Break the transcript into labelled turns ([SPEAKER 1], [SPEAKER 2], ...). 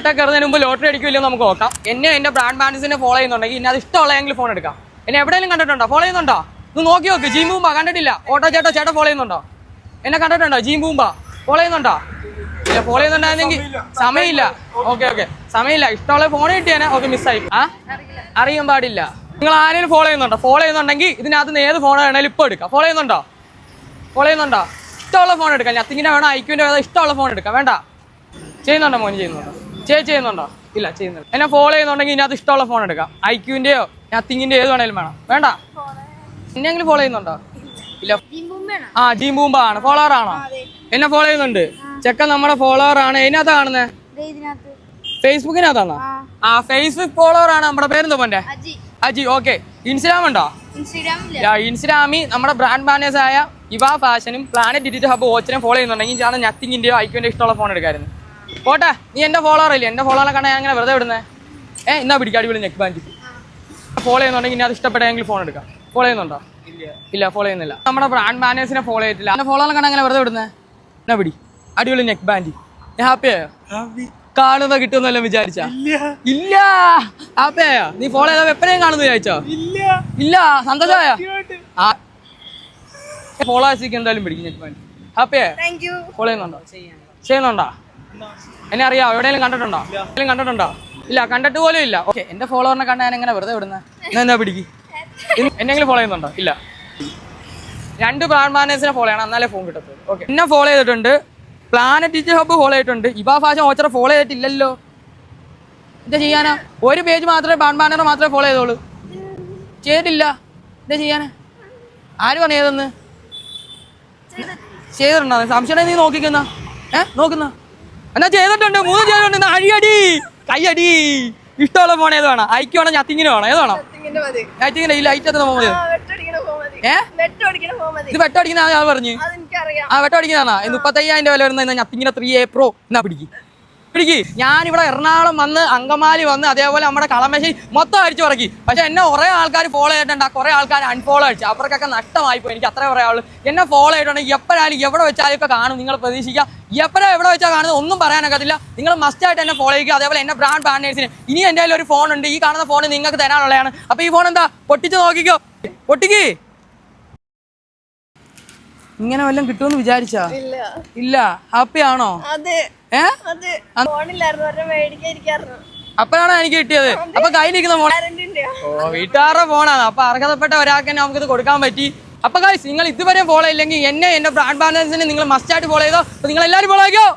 [SPEAKER 1] Auto കയറുന്നതിന് മുമ്പ് lottery അടിക്കില്ലെന്ന് നമുക്ക് നോക്കാം. എന്നെ എന്റെ ബ്രാൻഡ് ബാൻഡ്സിനെ ഫോളോ ചെയ്യുന്നുണ്ടെങ്കിൽ ഇനി അത് ഇഷ്ടമുള്ളതെങ്കിൽ ഫോൺ എടുക്കാം. എന്നെ എവിടെയെങ്കിലും കണ്ടിട്ടുണ്ടോ? ഫോളോ ചെയ്യുന്നുണ്ടോ? ഇത് നോക്കി നോക്ക്. ജീം ബൂമ്പ കണ്ടിട്ടില്ല. ഓട്ടോ ചേട്ടാ ചേട്ടാ ഫോളോ ചെയ്യുന്നുണ്ടോ? എന്നെ കണ്ടിട്ടുണ്ടോ? ജീം ബൂമ്പ ഫോളോ ചെയ്യുന്നുണ്ടോ? ഫോളോ ചെയ്യുന്നുണ്ടായിരുന്നെങ്കിൽ സമയമില്ല. ഓക്കെ ഓക്കെ സമയമില്ല. ഇഷ്ടമുള്ള ഫോൺ കിട്ടിയാനെ. ഓക്കെ മിസ്സായി ആ? അറിയാൻ പാടില്ല. നിങ്ങൾ ആരെങ്കിലും ഫോളോ ചെയ്യുന്നുണ്ടോ? ഫോളോ ചെയ്യുന്നുണ്ടെങ്കിൽ ഇതിനകത്ത് നിന്ന് ഏത് ഫോൺ വേണേലും ഇപ്പോൾ എടുക്കാം. ഫോളോ ചെയ്യുന്നുണ്ടോ? ഫോളോ ചെയ്യുന്നുണ്ടോ? ഇഷ്ടമുള്ള ഫോൺ എടുക്കാം. നത്തിങ്ങിന്റെ വേണം. ഐക്യൂന്റെ വേണം. ഇഷ്ടമുള്ള ഫോൺ എടുക്കാം. വേണ്ട. ചെയ്യുന്നുണ്ടോ മോന്? ചെയ്യുന്നുണ്ടോ? ചേ ചെയ്യുന്നുണ്ടോ? ഇല്ല ചെയ്യുന്നുണ്ട് എന്നെ ഫോളോ ചെയ്യുന്നുണ്ടെങ്കിൽ ഇതിനകത്ത് ഇഷ്ടമുള്ള ഫോൺ എടുക്കാം. ഐക്യൂന്റെയോ നത്തിങ്ങിന്റെ ഏത് വേണേലും വേണം. വേണ്ട? എന്നെങ്കിലും ഫോളോ ചെയ്യുന്നുണ്ടോ? ഇല്ല. ആ ടീം ബൂമ്പ ആണ്. ഫോളോവർ ആണോ? എന്നെ ഫോളോ ചെയ്യുന്നുണ്ട്. ചെക്കൻ നമ്മുടെ ഫോളോവർ ആണ്. ഇതിനകത്താ കാണുന്നത്
[SPEAKER 2] ഇതിനകത്ത്.
[SPEAKER 1] ഫേസ്ബുക്കിനകത്താണോ ആ. ഫേസ്ബുക്ക് ഫോളോവർ ആണ് നമ്മുടെ പേരെന്താ പോന്റെ
[SPEAKER 2] അജി.
[SPEAKER 1] ഓക്കെ ഇൻസ്റ്റാഗ്രാം ഉണ്ടോ? ഇൻസ്റ്റാഗ്രാമിൽ നമ്മുടെ ബ്രാൻഡ് മാനേജ് ആയ ഇവ ഫാഷനും പ്ലാനറ്റ് ഡിജിറ്റൽ ഹബ് വാച്ചിനെ ഫോളോ ചെയ്യുന്നുണ്ടെങ്കിൽ ഞാൻ നത്തിങ്ങിന്റെയോ ഐക്യന്റെ ഇഷ്ടമുള്ള ഫോൺ എടുക്കായിരുന്നു. പോട്ടെ നീ എന്റെ ഫോളോവർ അല്ലേ? എന്റെ ഫോളോവറെ കണ്ടാൽ ഞാൻ അങ്ങനെ വെറുതെ വിടുന്നേ? ഏ എന്നാ പിടിക്കാടി അടിപൊളി നെക്ക് ബാൻഡ് ഫോളോ ചെയ്യുന്നുണ്ടെങ്കിൽ ഇനി അത് ഇഷ്ടപ്പെട്ടെങ്കിൽ ഫോൺ എടുക്കാം. ഫോളോ ചെയ്യുന്നുണ്ടോ? ഇല്ല. ഫോളോ ചെയ്യുന്നില്ല. നമ്മുടെ ബ്രാൻഡ് മാനേഴ്സിനെ ഫോളോ ചെയ്തിട്ടില്ല. എന്റെ ഫോളോവറെ കണ്ടാൽ അങ്ങനെ വെറുതെ വിടുന്നേ? എന്നാ പിടി. അടിപൊളി നെക്ക് ബാൻഡ് ഹാപ്പിയായോ കാണുന്ന കിട്ടുമെന്നല്ലോ വിചാരിച്ച? ഇല്ല. ഹാപ്പിയായോ നീ ഫോളോ ചെയ്താൽ എപ്പോഴും കാണുന്നു വിചാരിച്ചോ? ഇല്ല. സന്തോഷമായോ? ആ. ഫോളോവേഴ്സിക്ക് എന്തായാലും പിടിക്കും നെക്ക്
[SPEAKER 2] ബാൻഡ് ഹാപ്പിയായോ
[SPEAKER 1] ഫോളോ ചെയ്യുന്നുണ്ടോ? ചെയ്യുന്നുണ്ടോ? എന്നെ അറിയാം എവിടെയെങ്കിലും കണ്ടിട്ടുണ്ടോ? എവിടെയെങ്കിലും കണ്ടിട്ടുണ്ടോ? ഇല്ല കണ്ടിട്ട് പോലും ഇല്ല. ഓക്കെ എന്റെ ഫോളോവറിനെ കണ്ടാൽ ഞാൻ എങ്ങനെ വെറുതെ വിടുന്നത് എന്നാ പിടിക്ക്? എന്നെങ്കിലും ഫോളോ ചെയ്യുന്നുണ്ടോ? ഇല്ല. രണ്ട് ബ്രാൻഡ് മാനേജറിനെ ഫോളോ ചെയ്യണം എന്നാലേ ഫോൺ കിട്ടത്തുള്ളൂ. ഓക്കെ എന്നെ ഫോളോ ചെയ്തിട്ടുണ്ട്. പ്ലാനറ്റ് ടീച്ചർ ഹബ്ബ് ഫോളോ ചെയ്തിട്ടുണ്ട്. ഇബാ ഫാഷൻ ഓച്ചറ ഫോളോ ചെയ്തിട്ടില്ലല്ലോ. എന്താ ചെയ്യാനാ? ഒരു പേജ് മാത്രമേ ബ്രാൻഡ് മാനേജർ മാത്രമേ ഫോളോ ചെയ്തോളൂ ചെയ്തിട്ടില്ല. എന്താ ചെയ്യാനാ? ആര് പറഞ്ഞതെന്ന് ചെയ്തിട്ടുണ്ടോ? സംശയം നീ നോക്കിക്കുന്ന ഏ നോക്കുന്ന എന്നാ ചെയ്തിട്ടുണ്ട്? മൂന്ന് ചെയ്തിട്ടുണ്ട്. എന്നാ അഴിയടി. കയ്യടി. ഇഷ്ടമുള്ള ഫോൺ ഏത് വേണം? ഐക്യ വേണം ഞത്തിങ്ങിന് വേണം? ഏത് വേണം? ഞത്തിങ്ങിന് ഈ ലൈറ്റ് എത്തുന്ന
[SPEAKER 2] പോ മതി.
[SPEAKER 1] ഇത് വെട്ടടിക്കുന്ന ഞാൻ പറഞ്ഞു. ആ വെട്ടടിക്കുന്നതാണോ മുപ്പത്തയ്യായിരം രൂപ വില വരുന്ന ഞത്തിങ്ങിന് ത്രീ എ പ്രോ എന്നാ പിടിക്ക്. പിടിക്ക് ഞാനിവിടെ എറണാകുളം വന്ന് അങ്കമാലി വന്ന് അതേപോലെ നമ്മുടെ കളമശ്ശേരി മൊത്തം അടിച്ചു പറക്കി. പക്ഷെ എന്നെ കുറേ ആൾക്കാർ ഫോളോ ചെയ്തിട്ടുണ്ട്. കുറേ ആൾക്കാർ അൺഫോളോ അടിച്ചു. അവർക്കൊക്കെ നഷ്ടമായി പോയി. എനിക്ക് അത്രേ പറയാനുള്ളൂ എന്നെ ഫോളോ ചെയ്തിട്ടുണ്ടെങ്കിൽ എപ്പോഴായാലും എവിടെ വെച്ചാലും ഒക്കെ കാണും. നിങ്ങൾ പ്രതീക്ഷിക്കുക. എപ്പോഴാ എവിടെ വെച്ചാൽ കാണുന്നത് ഒന്നും പറയാനൊക്കത്തില്ല. നിങ്ങൾ മസ്റ്റ് ആയിട്ട് എന്നെ ഫോളോ ചെയ്യുക. അതേപോലെ എന്നെ ബ്രാൻഡ് പാർട്ട്നേഴ്സിന് ഇനി എന്റെ ഒരു ഫോൺ ഉണ്ട്. ഈ കാണുന്ന ഫോൺ നിങ്ങൾക്ക് തരാനുള്ളതാണ്. അപ്പോൾ ഈ ഫോൺ എന്താ? പൊട്ടിച്ച് നോക്കിക്കോ. പൊട്ടിക്ക്. ഇങ്ങനെ വല്ലതും കിട്ടുമെന്ന് വിചാരിച്ചാ?
[SPEAKER 2] ഇല്ല.
[SPEAKER 1] ഹാപ്പി ആണോ? അപ്പോഴാണ് എനിക്ക് കിട്ടിയത്? അപ്പൊ കയ്യിലിരിക്കുന്ന ഫോൺ ഓ വീട്ടുകാരുടെ ഫോണാണ്. അപ്പൊ അർഹതപ്പെട്ട ഒരാൾക്ക് തന്നെ നമുക്കിത് കൊടുക്കാൻ പറ്റി. അപ്പൊ ഗൈസ് നിങ്ങൾ ഇതുവരെ ഫോളോ ഇല്ലെങ്കിൽ എന്നെ എന്റെ ബ്രാൻഡ് ബാലൻസിനെ നിങ്ങൾ മസ്റ്റ് ആയിട്ട് ഫോളോ ചെയ്തോ. നിങ്ങൾ എല്ലാരും ഫോളോ ആക്കിയോ